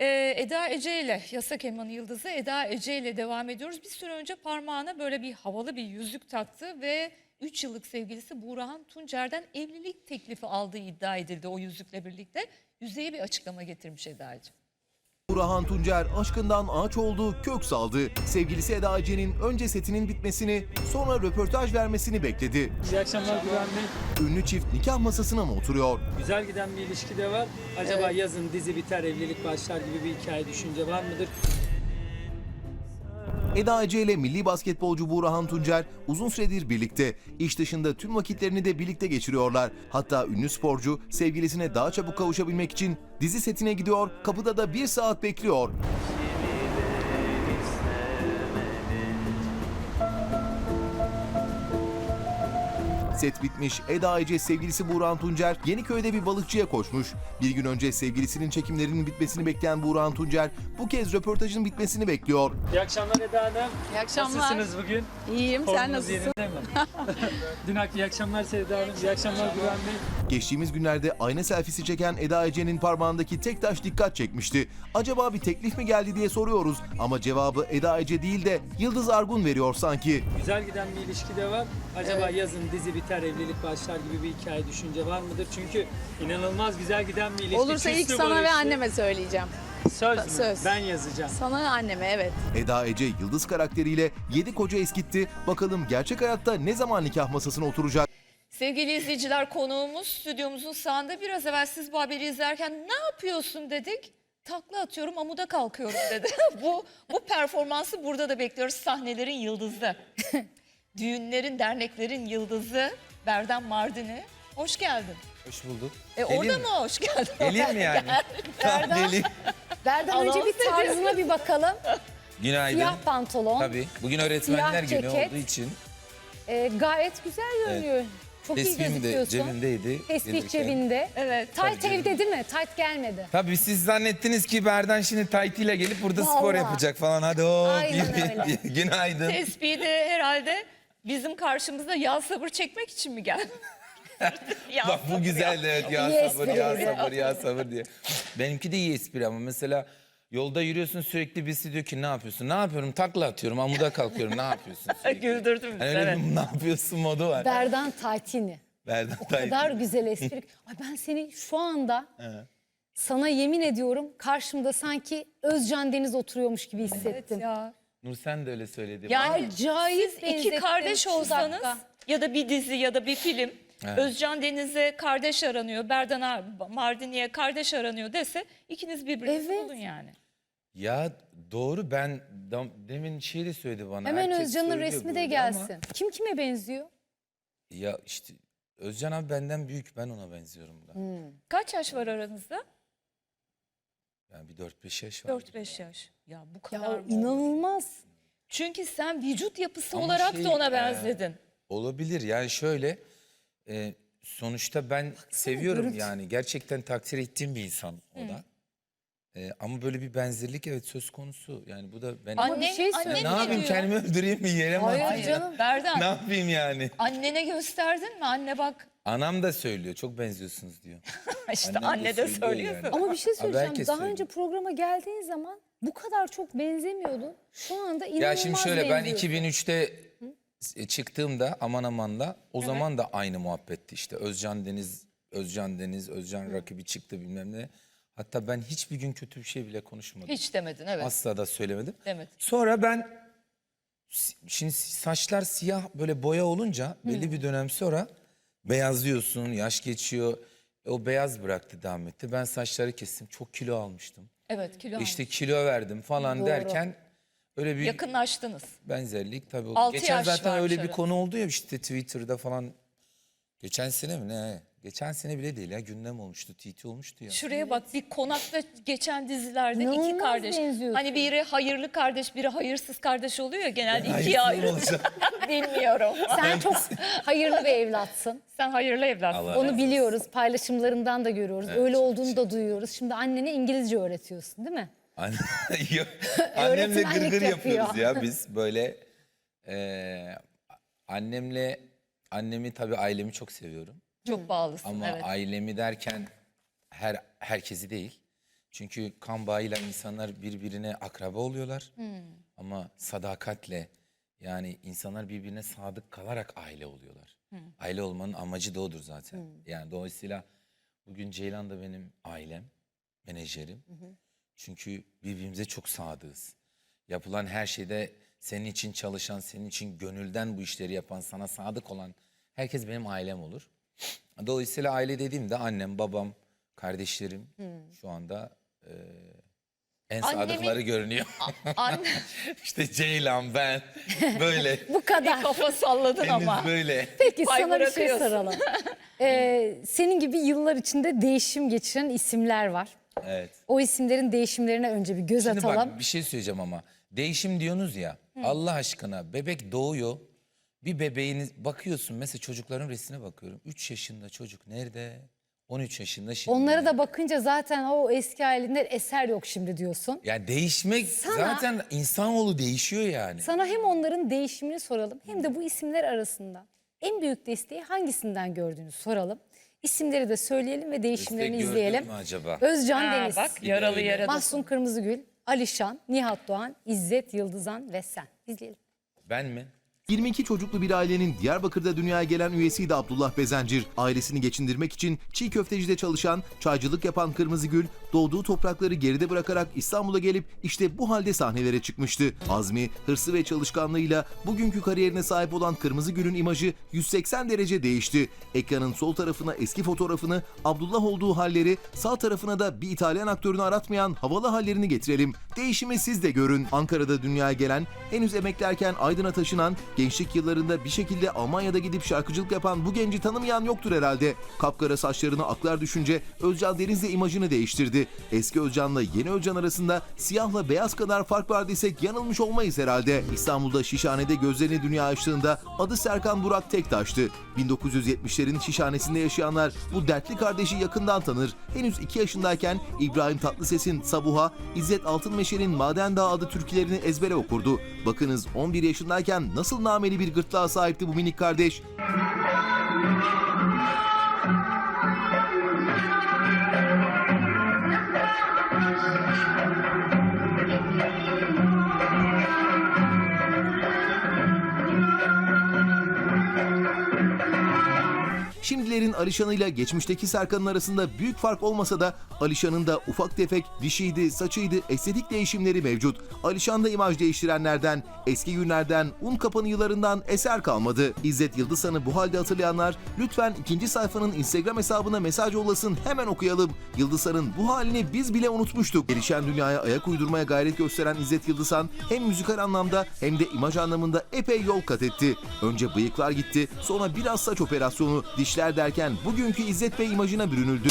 Ee, Eda Ece ile Yasak Elmanı Yıldızı Eda Ece ile devam ediyoruz. Bir süre önce parmağına böyle bir havalı bir yüzük taktı ve 3 yıllık sevgilisi Buğrahan Tuncer'den evlilik teklifi aldığı iddia edildi o yüzükle birlikte. Yüzeye bir açıklama getirmiş Eda'cığım. Burhan Tuncer aşkından ağaç oldu, kök saldı. Sevgilisi Eda Ece'nin önce setinin bitmesini, sonra röportaj vermesini bekledi. İyi akşamlar Güven Bey. Ünlü çift nikah masasına mı oturuyor? Güzel giden bir ilişki de var. Acaba yazın dizi biter, evlilik başlar gibi bir hikaye düşünce var mıdır? Eda Ece ile milli basketbolcu Burhan Tuncer uzun süredir birlikte. İş dışında tüm vakitlerini de birlikte geçiriyorlar. Hatta ünlü sporcu sevgilisine daha çabuk kavuşabilmek için dizi setine gidiyor, kapıda da bir saat bekliyor. Set bitmiş, Eda Ece sevgilisi Burhan Tuncer Yeniköy'de bir balıkçıya koşmuş. Bir gün önce sevgilisinin çekimlerinin bitmesini bekleyen Burhan Tuncer bu kez röportajın bitmesini bekliyor. İyi akşamlar Eda Hanım. İyi akşamlar. Nasılsınız bugün? İyiyim, sen Formunuz nasılsın? yerinde mi? Dün ak- iyi akşamlar Sevda Hanım. İyi akşamlar Güven Bey. Geçtiğimiz günlerde ayna selfisi çeken Eda Ece'nin parmağındaki tek taş dikkat çekmişti. Acaba bir teklif mi geldi diye soruyoruz ama cevabı Eda Ece değil de Yıldız Argun veriyor sanki. Güzel giden bir ilişki de var. Acaba yazın dizi biter, evlilik başlar gibi bir hikaye düşünce var mıdır? Çünkü inanılmaz güzel giden bir ilişki. Olursa ilk sana ve anneme söyleyeceğim. Söz mü? Söz. Ben yazacağım. Sana ve anneme evet. Eda Ece Yıldız karakteriyle 7 koca eskitti. Bakalım gerçek hayatta ne zaman nikah masasına oturacak? Sevgili izleyiciler konuğumuz stüdyomuzun sağında biraz evvel siz bu haberi izlerken ne yapıyorsun dedik. Takla atıyorum amuda kalkıyorum dedi. bu bu performansı burada da bekliyoruz sahnelerin yıldızı. Düğünlerin, derneklerin yıldızı Berdan Mardin'i. Hoş geldin. Hoş bulduk. E Geleyim orada mi? mı hoş geldin? Geleyim mi yani? Geleyim. Berdan önce bir tarzına bir bakalım. Günaydın. Siyah pantolon. Tabii. Bugün öğretmenler Siyah günü ceket. olduğu için Ee, gayet güzel görünüyor. Çok iyi tespihim de gözüküyorsun. cebimdeydi. Tespih gelirken. cebinde. Evet. Tayt Tabii evde değil mi? Tayt gelmedi. Tabii siz zannettiniz ki Berdan şimdi taytıyla gelip burada spor Vallahi. yapacak falan. Hadi o Aynen öyle. Günaydın. Tespihi de herhalde bizim karşımızda yağ sabır çekmek için mi geldi? Yağ Bak bu güzeldi evet ya İyi sabır ya espri. sabır ya sabır diye. Benimki de iyi espri ama mesela yolda yürüyorsun sürekli birisi diyor ki ne yapıyorsun? Ne yapıyorum? Takla atıyorum, amuda kalkıyorum. Ne yapıyorsun? sürekli? Bizi, Hani öyle evet. bir ne yapıyorsun modu var. Berdan Taytini. Berdan O kadar güzel espri. Ay ben seni şu anda sana yemin ediyorum karşımda sanki Özcan Deniz oturuyormuş gibi hissettim. ya. Nur sen de öyle söyledi. Yani siz iki benzettim kardeş şu olsanız dakika. ya da bir dizi ya da bir film Evet. Özcan Deniz'e kardeş aranıyor, Berdan Mardini'ye kardeş aranıyor dese ikiniz birbirinizi Evet. bulun yani. Ya doğru ben dam- demin şey de söyledi bana. Hemen herkes Özcan'ın söylüyor resmi de böyle ama- gelsin. Kim kime benziyor? ya işte Özcan abi benden büyük ben ona benziyorum da. Kaç yaş var aranızda? Yani bir 4-5 yaş var. 4-5 yaş. Ya bu kadar Ya mı? inanılmaz. Çünkü sen vücut yapısı Ama olarak şey, da ona e, benzedin. Olabilir yani şöyle e, sonuçta ben seviyorum görüntü. yani gerçekten takdir ettiğim bir insan o da. E, ama böyle bir benzerlik evet söz konusu yani bu da ben Anne, bir şey söyle- ne ne yapayım diyor? kendimi öldüreyim mi yere mi Hayır atayım? canım. Berdan Ne yapayım yani? annene gösterdin mi? Anne bak Anam da söylüyor çok benziyorsunuz diyor. işte Annem anne de söylüyor yani. Ama bir şey söyleyeceğim. herkes Daha söylüyor. önce programa geldiğin zaman bu kadar çok benzemiyordu. Şu anda inanılmaz Ya şimdi şöyle ben benziyorsun. 2003'te e, çıktığımda aman aman da o zaman da aynı muhabbetti işte. Özcan Deniz, Özcan Deniz, Özcan rakibi çıktı bilmem ne. Hatta ben hiçbir gün kötü bir şey bile konuşmadım. Hiç demedin evet. Asla da söylemedim. Demedin. Sonra ben şimdi saçlar siyah böyle boya olunca belli bir dönem sonra beyazlıyorsun, yaş geçiyor. E, O beyaz bıraktı devam etti. Ben saçları kestim. Çok kilo almıştım. Evet kilo İşte kilo verdim falan Doğru. derken öyle bir Yakınlaştınız. benzerlik tabii oldu. Altı Geçen yaş zaten varmış, öyle bir konu oldu ya işte Twitter'da falan. Geçen sene mi ne? Geçen sene bile değil ya gündem olmuştu, TT olmuştu ya. Şuraya bak bir konakta geçen dizilerde iki İnanılmaz kardeş. benziyorsun. Hani biri hayırlı kardeş biri hayırsız kardeş oluyor ya genelde ikiye Hayırsız ayrı. olacağım. Bilmiyorum. Sen çok hayırlı bir evlatsın. Sen hayırlı evlatsın. Allah Onu biliyoruz. Paylaşımlarından da görüyoruz. Öyle olduğunu da duyuyoruz. Şimdi annene İngilizce öğretiyorsun değil mi? Anne- Yok, Annemle Öğretmenlik gırgır yapıyor. yapıyoruz ya biz böyle. eee, annemle, annemi tabii ailemi çok seviyorum. Çok bağlısın Ama evet. ailemi derken her herkesi değil. Çünkü kan bağıyla insanlar birbirine akraba oluyorlar. Ama sadakatle yani insanlar birbirine sadık kalarak aile oluyorlar. Aile olmanın amacı da odur zaten. Yani dolayısıyla bugün Ceylan da benim ailem, menajerim. Çünkü birbirimize çok sadığız. Yapılan her şeyde senin için çalışan, senin için gönülden bu işleri yapan, sana sadık olan herkes benim ailem olur. Dolayısıyla aile dediğimde annem, babam, kardeşlerim şu anda e, en Annemin- sadıkları görünüyor. Anne işte Ceylan ben böyle Bu kadar. kafa salladın henüz ama. böyle. Peki Pay sana bir şey soralım. Ee, senin gibi yıllar içinde değişim geçiren isimler var. Evet. O isimlerin değişimlerine önce bir göz Şimdi atalım. bak bir şey söyleyeceğim ama. Değişim diyorsunuz ya. Allah aşkına bebek doğuyor. Bir bebeğiniz bakıyorsun mesela çocukların resmine bakıyorum. 3 yaşında çocuk nerede? 13 yaşında şimdi. Onlara da bakınca zaten o eski halinden eser yok şimdi diyorsun. Yani değişmek Sana- zaten insanoğlu değişiyor yani. Sana hem onların değişimini soralım hem de bu isimler arasında en büyük desteği hangisinden gördüğünü soralım. İsimleri de söyleyelim ve değişimlerini gördün izleyelim. mü acaba? Özcan Ha, Deniz, bak yaralı öyle. yaralı. Mahsun Kırmızıgül, Alişan, Nihat Doğan, İzzet Yıldızan ve sen. İzleyelim. Ben mi? 22 çocuklu bir ailenin Diyarbakır'da dünyaya gelen üyesiydi Abdullah Bezencir. Ailesini geçindirmek için çiğ köftecide çalışan, çaycılık yapan Kırmızıgül, doğduğu toprakları geride bırakarak İstanbul'a gelip işte bu halde sahnelere çıkmıştı. Azmi, hırsı ve çalışkanlığıyla bugünkü kariyerine sahip olan Kırmızıgül'ün imajı 180 derece değişti. Ekranın sol tarafına eski fotoğrafını, Abdullah olduğu halleri, sağ tarafına da bir İtalyan aktörünü aratmayan havalı hallerini getirelim. Değişimi siz de görün. Ankara'da dünyaya gelen, henüz emeklerken Aydın'a taşınan, gençlik yıllarında bir şekilde Almanya'da gidip şarkıcılık yapan bu genci tanımayan yoktur herhalde. Kapkara saçlarını aklar düşünce Özcan Deniz de imajını değiştirdi. Eski Özcan'la yeni Özcan arasında siyahla beyaz kadar fark var desek yanılmış olmayız herhalde. İstanbul'da Şişhane'de gözlerini dünya açtığında adı Serkan Burak Tektaş'tı. 1970'lerin Şişhane'sinde yaşayanlar bu dertli kardeşi yakından tanır. Henüz 2 yaşındayken İbrahim Tatlıses'in Sabuha, İzzet Altınmeşe'nin Maden Dağı adı türkülerini ezbere okurdu. Bakınız 11 yaşındayken nasıl nameli bir gırtlağa sahipti bu minik kardeş. Şimdilerin Alişan'ıyla geçmişteki Serkan'ın arasında büyük fark olmasa da Alişan'ın da ufak tefek dişiydi, saçıydı, estetik değişimleri mevcut. Alişan da imaj değiştirenlerden, eski günlerden, un kapanı yıllarından eser kalmadı. İzzet Yıldızhan'ı bu halde hatırlayanlar lütfen ikinci sayfanın Instagram hesabına mesaj yollasın hemen okuyalım. Yıldızhan'ın bu halini biz bile unutmuştuk. Gelişen dünyaya ayak uydurmaya gayret gösteren İzzet Yıldızhan hem müzikal anlamda hem de imaj anlamında epey yol kat etti. Önce bıyıklar gitti, sonra biraz saç operasyonu, dişler derken bugünkü İzzet Bey imajına bürünüldü.